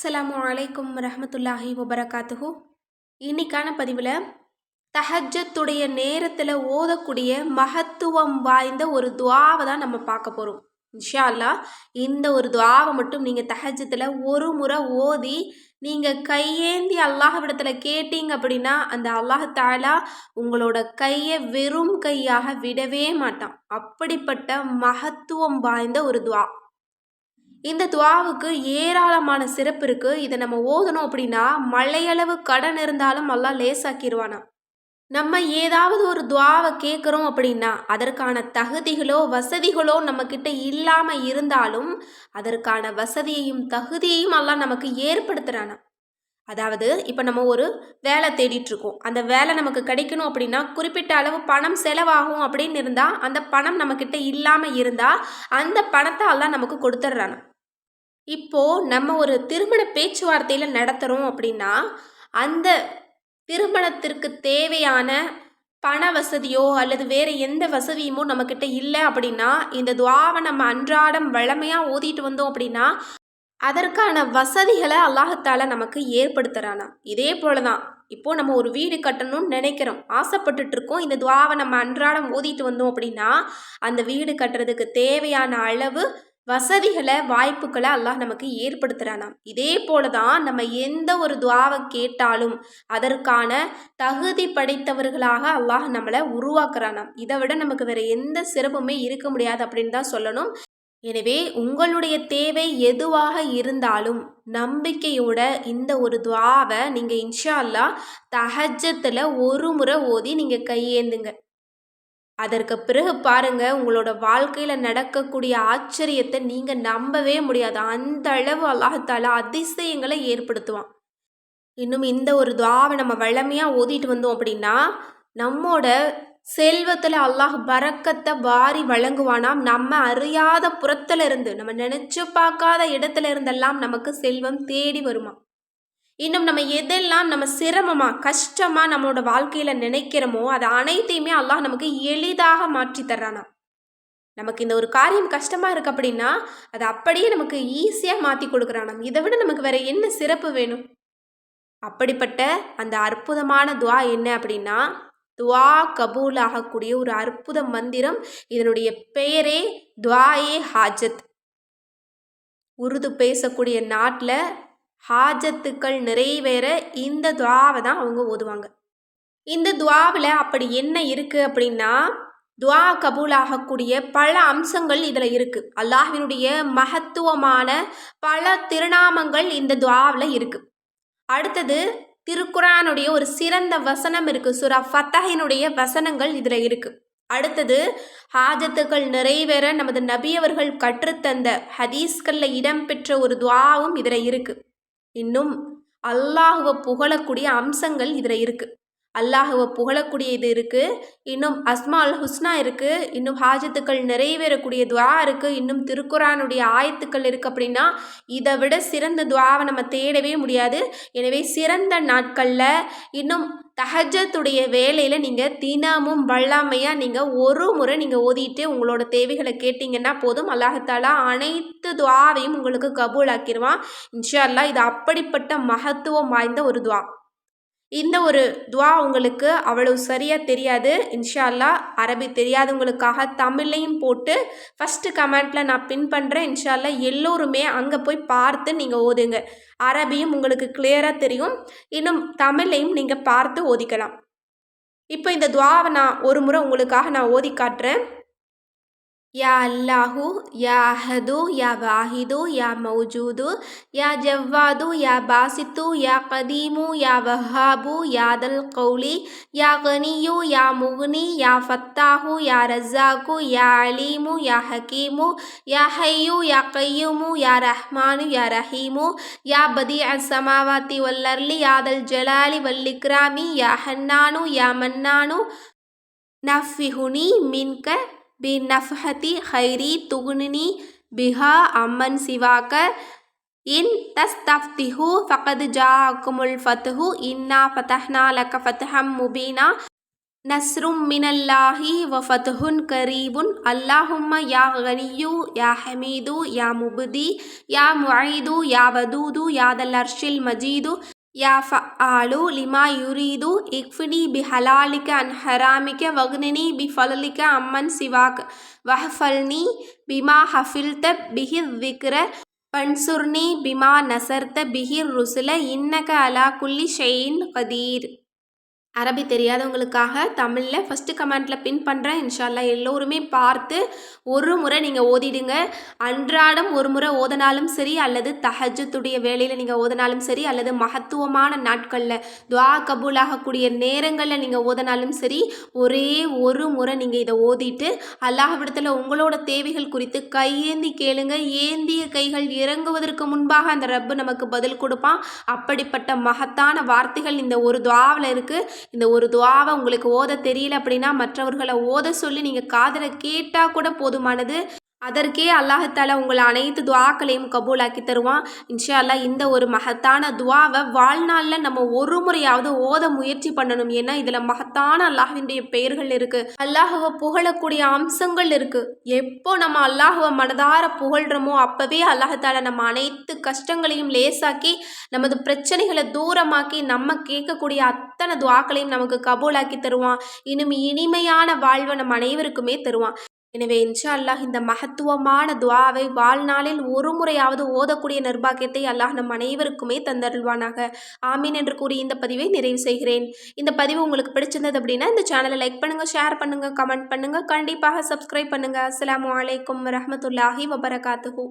அஸ்லாம் அலைக்கும் ரஹமத்துல்லாஹி வபரகாத்துஹு. இன்னைக்கான பதிவில் தஹஜத்துடைய நேரத்தில் ஓதக்கூடிய மகத்துவம் வாய்ந்த ஒரு துவாவை தான் நம்ம பார்க்க போகிறோம் இன்ஷா அல்லா இந்த ஒரு துவாவை மட்டும் நீங்கள் தஹஜத்தில் ஒரு முறை ஓதி நீங்கள் கையேந்தி அல்லாஹ்விடத்தில் கேட்டீங்க அப்படின்னா அந்த அல்லாஹ் தாலா உங்களோட கையை வெறும் கையாக விடவே மாட்டான். அப்படிப்பட்ட மகத்துவம் வாய்ந்த ஒரு துவா. இந்த துவாவுக்கு ஏராளமான சிறப்பு இருக்குது இதை நம்ம ஓதணும் அப்படின்னா மழையளவு கடன் இருந்தாலும் எல்லாம் லேசாக்கிடுவானா நம்ம ஏதாவது ஒரு துவாவை கேட்குறோம் அப்படின்னா அதற்கான தகுதிகளோ வசதிகளோ நம்மக்கிட்ட இல்லாமல் இருந்தாலும் அதற்கான வசதியையும் தகுதியையும் எல்லாம் நமக்கு ஏற்படுத்துகிறானா அதாவது இப்போ நம்ம ஒரு வேலை தேடிட்டுருக்கோம். அந்த வேலை நமக்கு கிடைக்கணும் அப்படின்னா குறிப்பிட்ட அளவு பணம் செலவாகும் அப்படின்னு இருந்தால் அந்த பணம் நம்மக்கிட்ட இல்லாமல் இருந்தால் அந்த பணத்தை எல்லாம் நமக்கு கொடுத்துட்றானா? இப்போது நம்ம ஒரு திருமண பேச்சுவார்த்தையில் நடத்துகிறோம் அப்படின்னா அந்த திருமணத்திற்கு தேவையான பண வசதியோ அல்லது வேறு எந்த வசதியுமோ நம்மக்கிட்ட இல்லை அப்படின்னா இந்த துவாவை நம்ம அன்றாடம் வளமையாக ஓதிட்டு வந்தோம் அப்படின்னா அதற்கான வசதிகளை அல்லாஹத்தால நமக்கு ஏற்படுத்துகிறானா இதே போல தான் இப்போது நம்ம ஒரு வீடு கட்டணும்னு நினைக்கிறோம். ஆசைப்பட்டுட்டு இருக்கோம். இந்த துவாவை நம்ம அன்றாடம் ஓதிட்டு வந்தோம் அப்படின்னா அந்த வீடு கட்டுறதுக்கு தேவையான அளவு வசதிகளை வாய்ப்புகளை அல்லாஹ் நமக்கு ஏற்படுத்துகிறானாம் இதே போல தான் நம்ம எந்த ஒரு துவாவை கேட்டாலும் அதற்கான தகுதி படைத்தவர்களாக அல்லாஹ் நம்மளை உருவாக்குறானாம். இதை விட நமக்கு வேற எந்த சிறப்புமே இருக்க முடியாது அப்படின்னு தான் சொல்லணும். எனவே உங்களுடைய தேவை எதுவாக இருந்தாலும் நம்பிக்கையோட இந்த ஒரு துவாவை நீங்கள் இன்ஷா அல்லா தஹஜத்தில் ஒரு முறை ஓதி நீங்கள் கையேந்துங்க. அதற்கு பிறகு பாருங்க உங்களோட வாழ்க்கையில் நடக்கக்கூடிய ஆச்சரியத்தை நீங்கள் நம்பவே முடியாது. அந்த அளவு அல்லாஹால அதிசயங்களை ஏற்படுத்துவான். இன்னும் இந்த ஒரு துவாவை நம்ம வளமையாக ஓதிட்டு வந்தோம் அப்படின்னா நம்மோட செல்வத்தில் அல்லாஹ் பறக்கத்தை வாரி வழங்குவானாம். நம்ம அறியாத புறத்துல இருந்து நம்ம நினச்சி பார்க்காத இடத்துல இருந்தெல்லாம் நமக்கு செல்வம் தேடி வருமா இன்னும் நம்ம எதெல்லாம் நம்ம சிரமமாக கஷ்டமாக நம்மளோட வாழ்க்கையில் நினைக்கிறோமோ அது அனைத்தையுமே அல்லாஹ் நமக்கு எளிதாக மாற்றி தர்றானா நமக்கு இந்த ஒரு காரியம் கஷ்டமாக இருக்குது அப்படின்னா அதை அப்படியே நமக்கு ஈஸியாக மாற்றி கொடுக்குறானா இதை விட நமக்கு வேற என்ன சிறப்பு வேணும்? அப்படிப்பட்ட அந்த அற்புதமான துவா என்ன அப்படின்னா துவா கபூல் ஆகக்கூடிய ஒரு அற்புத மந்திரம். இதனுடைய பெயரே துவாயே ஹாஜத். உருது பேசக்கூடிய நாட்டில் ஹாஜத்துக்கள் நிறைவேற இந்த துவாவை தான் அவங்க ஓதுவாங்க. இந்த துவாவில் அப்படி என்ன இருக்குது அப்படின்னா துவா கபூல் ஆகக்கூடிய பல அம்சங்கள் இதில் இருக்குது அல்லாஹினுடைய மகத்துவமான பல திருநாமங்கள் இந்த துவாவில் இருக்குது அடுத்தது திருக்குறானுடைய ஒரு சிறந்த வசனம் இருக்குது சுரா ஃபத்தஹினுடைய வசனங்கள் இதில் இருக்குது அடுத்தது ஹாஜத்துக்கள் நிறைவேற நமது நபியவர்கள் கற்றுத்தந்த ஹதீஸ்களில் இடம்பெற்ற ஒரு துவாவும் இதில் இருக்குது இன்னும் அல்லாஹுவை புகழக்கூடிய அம்சங்கள் இதில் இருக்குது அல்லாஹுவை புகழக்கூடியது இருக்குது இன்னும் அஸ்மால் ஹுஸ்னா இருக்குது இன்னும் ஹாஜத்துக்கள் நிறைவேறக்கூடிய துவா இருக்குது இன்னும் திருக்குறானுடைய ஆயத்துக்கள் இருக்குது அப்படின்னா இதை விட சிறந்த துவாவை நம்ம தேடவே முடியாது. எனவே சிறந்த நாட்களில் இன்னும் தஹஜத்துடைய வேலையில் நீங்கள் தினமும் வல்லாமையாக நீங்கள் ஒரு முறை நீங்கள் ஓதிட்டு உங்களோட தேவைகளை கேட்டிங்கன்னா போதும். அல்லாஹாலா அனைத்து துவாவையும் உங்களுக்கு கபூல் ஆக்கிடுவான் இன்ஷா அல்லா இது அப்படிப்பட்ட மகத்துவம் வாய்ந்த ஒரு துவா. இந்த ஒரு துவா உங்களுக்கு அவ்வளவு சரியாக தெரியாது. இன்ஷா அல்லா அரபி தெரியாதவங்களுக்காக தமிழ்லையும் போட்டு ஃபஸ்ட்டு கமெண்ட்டில் நான் பின் பண்ணுறேன் இன்ஷா அல்லா எல்லோருமே அங்கே போய் பார்த்து நீங்கள் ஓதுங்க. அரபியும் உங்களுக்கு கிளியராக தெரியும். இன்னும் தமிழையும் நீங்கள் பார்த்து ஓதிக்கலாம். இப்போ இந்த துவாவை நான் ஒரு முறை உங்களுக்காக நான் ஓதி காட்டுறேன். யா அல்லாஹு யா அஹது யா வாஹிது யா மௌஜூது யா ஜவ்வாது யா பாசித்து யா கதீமு யா வஹாபு யாதல் கௌலி யா கனியு யா முக்னி யா ஃபத்தாஹு யா ரஸாக்கு யா அலீமு யா ஹக்கீமு யா ஹையு யா கையுமு யா ரஹ்மானு யா ரஹீமு யா பதி அசமாவாத்தி வல்லர்லி யாதல் ஜலாலி வல்லிக்ராமி யா ஹன்னானு யா மன்னானு நஃபிஹுனி பி நஃப்ஹதி ஹைரி துகுனினி பிஹா அம்மன் சிவாக்க இன் தஸ் தஃப்திஹு ஃபகது ஜா அக்குமுல் ஃபத்துஹு இன்னா ஃபதஹ்னா லக்க ஃபத்ஹம் முபீனா. நஸ்ரும் மினல்லாஹி வ ஃபத்ஹுன் கரீபுன். அல்லாஹும்ம யா கனியு யா ஹமீது யா முபுதி யா முஐது யா வதூது யாதல் அர்ஷில் மஜீது. யா ஃபஆலு லிமா யுரீது இக்ஃபினி பி ஹலாலிக்க அன் ஹராமிக்க வக்னினி பி ஃபலலிக்க அம்மன் சிவாக் வஹஃபல்னி பிமா ஹஃபில்த பிஹி விக்ர பன்சுர்னி பிமா நசர்த்த பிஹிர் ருசுல இன்னக அலா குல்லி ஷெயின் கதீர் அரபி தெரியாதவங்களுக்காக தமிழில் ஃபஸ்ட்டு கமெண்ட்டில் பின் பண்ணுறேன் இன்ஷால்லா எல்லோருமே பார்த்து ஒரு முறை நீங்கள் ஓதிடுங்க. அன்றாடம் ஒரு முறை ஓதனாலும் சரி அல்லது தஹஜத்துடைய வேலையில் நீங்கள் ஓதனாலும் சரி அல்லது மகத்துவமான நாட்களில் துவா கபூலாகக்கூடிய நேரங்களில் நீங்கள் ஓதனாலும் சரி ஒரே ஒரு முறை நீங்கள் இதை ஓதிட்டு அல்லாஹ்விடத்தில் உங்களோட தேவைகள் குறித்து கையேந்தி கேளுங்க. ஏந்திய கைகள் இறங்குவதற்கு முன்பாக அந்த ரப்பு நமக்கு பதில் கொடுப்பான். அப்படிப்பட்ட மகத்தான வார்த்தைகள் இந்த ஒரு துவாவில் இருக்குது இந்த ஒரு துவாவை உங்களுக்கு ஓத தெரியல அப்படின்னா மற்றவர்களை ஓத சொல்லி நீங்கள் காதில் கேட்டால் கூட போதுமானது. அதற்கே அல்லாஹத்தால உங்களை அனைத்து துவாக்களையும் கபூலாக்கி தருவான். இன்ஷா அல்லாஹ் இந்த ஒரு மகத்தான துவாவை வாழ்நாளில் நம்ம ஒரு முறையாவது ஓத முயற்சி பண்ணணும். ஏன்னா இதில் மகத்தான அல்லாஹினுடைய பெயர்கள் இருக்குது அல்லாஹுவை புகழக்கூடிய அம்சங்கள் இருக்குது எப்போ நம்ம அல்லாஹுவை மனதார புகழ்கிறோமோ அப்போவே அல்லாஹத்தால நம்ம அனைத்து கஷ்டங்களையும் லேசாக்கி நமது பிரச்சனைகளை தூரமாக்கி நம்ம கேட்கக்கூடிய அத்தனை துவாக்களையும் நமக்கு கபூலாக்கி தருவான். இன்னும் இனிமையான வாழ்வை நம்ம அனைவருக்குமே தருவான். எனவே இன்ஷா அல்லாஹ் இந்த மகத்துவமான துவாவை வாழ்நாளில் ஒரு முறையாவது ஓதக்கூடிய நிர்பாகியத்தை அல்லாஹ் நம் அனைவருக்குமே தந்தருள்வானாக. ஆமீன் என்று கூறி இந்த பதிவை நிறைவு செய்கிறேன். இந்த பதிவு உங்களுக்கு பிடிச்சிருந்தது அப்படின்னா இந்த சேனலை லைக் பண்ணுங்கள் ஷேர் பண்ணுங்கள் கமெண்ட் பண்ணுங்கள் கண்டிப்பாக சப்ஸ்கிரைப் பண்ணுங்கள் அஸ்லாம் வலைக்கம் வரமத்துல்லாஹி வபரகாத்துஹூ.